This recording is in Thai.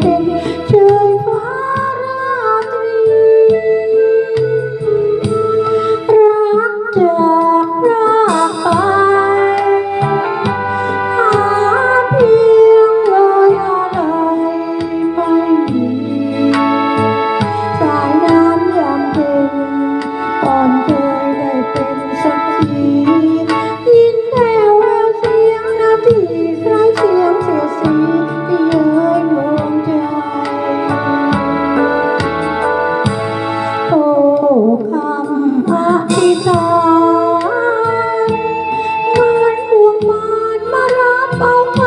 เป็นชิญฟ้ราตรี รักจากไป หาเพียงรอยไรไม่มี สายน้ำยามเย็นอ่อนเพลี คำอธิษฐานมานบวงมารมารับเอา